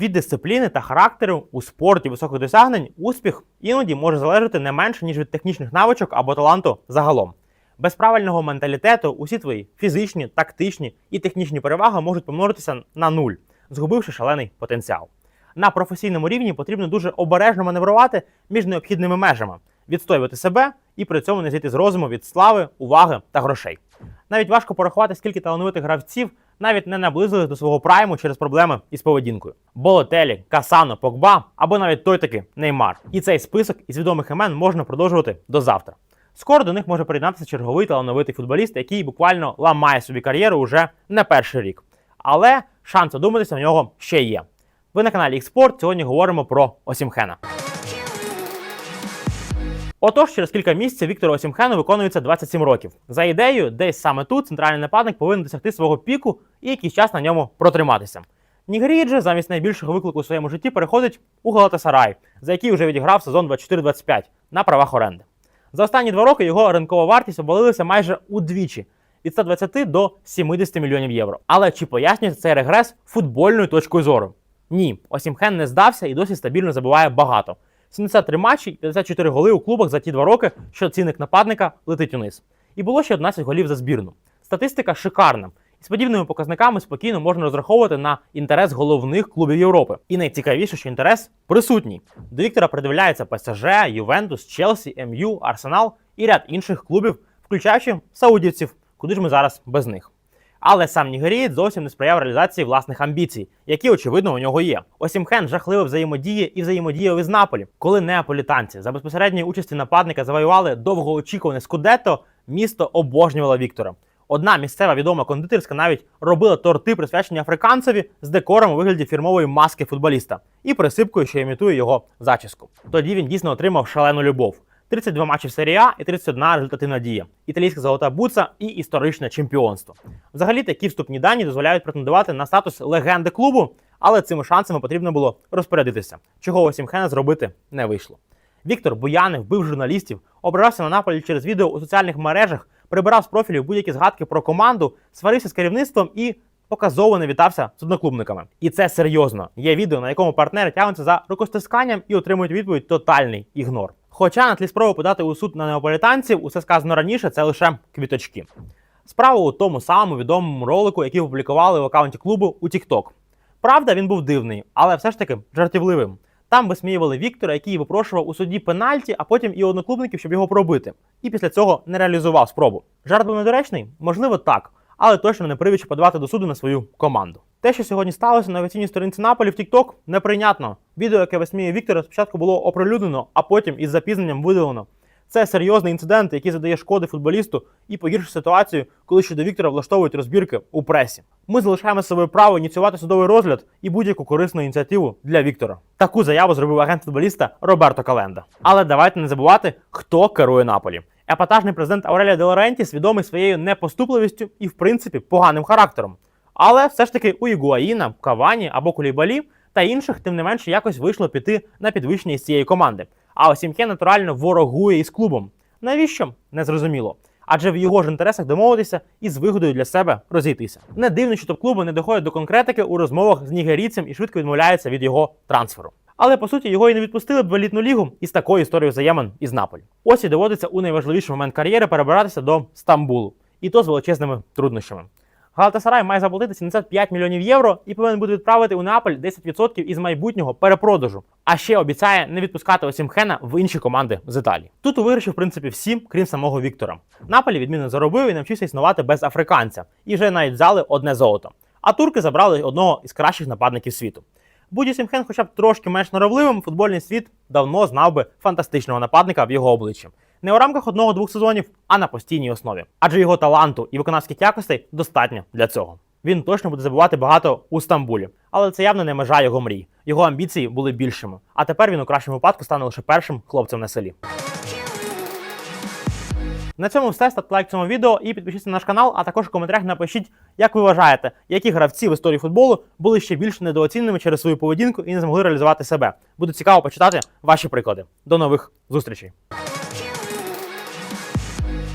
Від дисципліни та характеру у спорті високих досягнень успіх іноді може залежати не менше, ніж від технічних навичок або таланту загалом. Без правильного менталітету усі твої фізичні, тактичні і технічні переваги можуть помножитися на нуль, згубивши шалений потенціал. На професійному рівні потрібно дуже обережно маневрувати між необхідними межами, відстоювати себе і при цьому не зійти з розуму від слави, уваги та грошей. Навіть важко порахувати, скільки талановитих гравців навіть не наблизились до свого прайму через проблеми із поведінкою. Болотелі, Касано, Погба або навіть той таки Неймар. І цей список із відомих імен можна продовжувати до завтра. Скоро до них може приєднатися черговий талановитий футболіст, який буквально ламає собі кар'єру уже не перший рік. Але шанс одуматися в нього ще є. Ви на каналі Xport. Сьогодні говоримо про Осімхена. Отож, через кілька місяців Віктору Осімхену виконується 27 років. За ідеєю, десь саме тут центральний нападник повинен досягти свого піку і якийсь час на ньому протриматися. Нігерієць же замість найбільшого виклику у своєму житті переходить у Галатасарай, за який вже відіграв сезон 24-25 на правах оренди. За останні два роки його ринкова вартість обвалилася майже удвічі від 120 до 70 мільйонів євро. Але чи пояснюється цей регрес футбольною точкою зору? Ні, Осімхен не здався і досі стабільно забиває багато. 73 матчі і 54 голи у клубах за ті два роки, що цінник нападника летить униз. І було ще 11 голів за збірну. Статистика шикарна. І з подібними показниками спокійно можна розраховувати на інтерес головних клубів Європи. І найцікавіше, що інтерес присутній. До Віктора придивляється ПСЖ, Ювентус, Челсі, МЮ, Арсенал і ряд інших клубів, включаючи саудівців, куди ж ми зараз без них. Але сам Нігерієць зовсім не сприяв реалізації власних амбіцій, які очевидно у нього є. Осімхен жахливо взаємодіє і взаємодіяв із Наполі, коли неаполітанці за безпосередньої участі нападника завоювали довгоочікуване скудетто, місто обожнювало Віктора. Одна місцева відома кондитерська навіть робила торти, присвячені африканцеві з декором у вигляді фірмової маски футболіста і присипкою, що імітує його зачіску. Тоді він дійсно отримав шалену любов. 32 матчі серії А і 31 результативна дія. Італійська золота буца і історичне чемпіонство. Взагалі такі вступні дані дозволяють претендувати на статус легенди клубу, але цими шансами потрібно було розпорядитися, чого Осімхена зробити не вийшло. Віктор Буянов, вбив журналістів, ображався на Наполі через відео у соціальних мережах, прибирав з профілів будь-які згадки про команду, сварився з керівництвом і показово не вітався з одноклубниками. І це серйозно. Є відео, на якому партнери тягнуться за рукостисканням і отримують відповідь тотальний ігнор. Хоча на тлі спроби подати у суд на неаполітанців, усе сказано раніше, це лише квіточки. Справа у тому самому відомому ролику, який опублікували в аккаунті клубу у TikTok. Правда, він був дивний, але все ж таки жартівливим. Там висміювали Віктора, який випрошував у суді пенальті, а потім і одноклубників, щоб його пробити. І після цього не реалізував спробу. Жарт був недоречний? Можливо, так, але точно не привід подавати до суду на свою команду. Те, що сьогодні сталося на офіційній сторінці Наполі в TikTok, неприйнятно. Відео, яке висміює Віктора, спочатку було оприлюднено, а потім із запізненням видалено. Це серйозний інцидент, який задає шкоди футболісту і погіршує ситуацію, коли щодо Віктора влаштовують розбірки у пресі. Ми залишаємо собі право ініціювати судовий розгляд і будь-яку корисну ініціативу для Віктора. Таку заяву зробив агент футболіста Роберто Календа. Але давайте не забувати, хто керує Наполі. Епатажний президент Аурелія Де Лорентіс відомий своєю непоступливістю і, в принципі, поганим характером. Але все ж таки у Ігуаїна, Кавані або Кулібалі та інших, тим не менше, якось вийшло піти на підвищення із цієї команди. А Осімхе натурально ворогує із клубом. Навіщо? Незрозуміло. Адже в його ж інтересах домовитися і з вигодою для себе розійтися. Не дивно, що топ-клуби не доходять до конкретики у розмовах з нігерійцем і швидко відмовляються від його трансферу. Але по суті його і не відпустили б в елітну лігу із такою історією взаємин із Наполі. Ось і доводиться у найважливіший момент кар'єри перебиратися до Стамбулу, і то з величезними труднощами. Галатасарай має заплатити 75 мільйонів євро і повинен буде відправити у Неаполь 10% із майбутнього перепродажу. А ще обіцяє не відпускати Осімхена в інші команди з Італії. Тут у виграші, в принципі, всім, крім самого Віктора. Наполі відмінно заробив і навчився існувати без африканця, і вже навіть взяли одне золото. А турки забрали одного із кращих нападників світу. Будь Сімхен хоча б трошки менш норовливим, футбольний світ давно знав би фантастичного нападника в його обличчі. Не у рамках одного-двох сезонів, а на постійній основі. Адже його таланту і виконавських якостей достатньо для цього. Він точно буде забувати багато у Стамбулі, але це явно не межа його мрій. Його амбіції були більшими. А тепер він у кращому випадку стане лише першим хлопцем на селі. На цьому все. Ставте лайк цьому відео і підпишіться на наш канал, а також в коментарях напишіть, як ви вважаєте, які гравці в історії футболу були ще більш недооціненими через свою поведінку і не змогли реалізувати себе. Буде цікаво почитати ваші приклади. До нових зустрічей!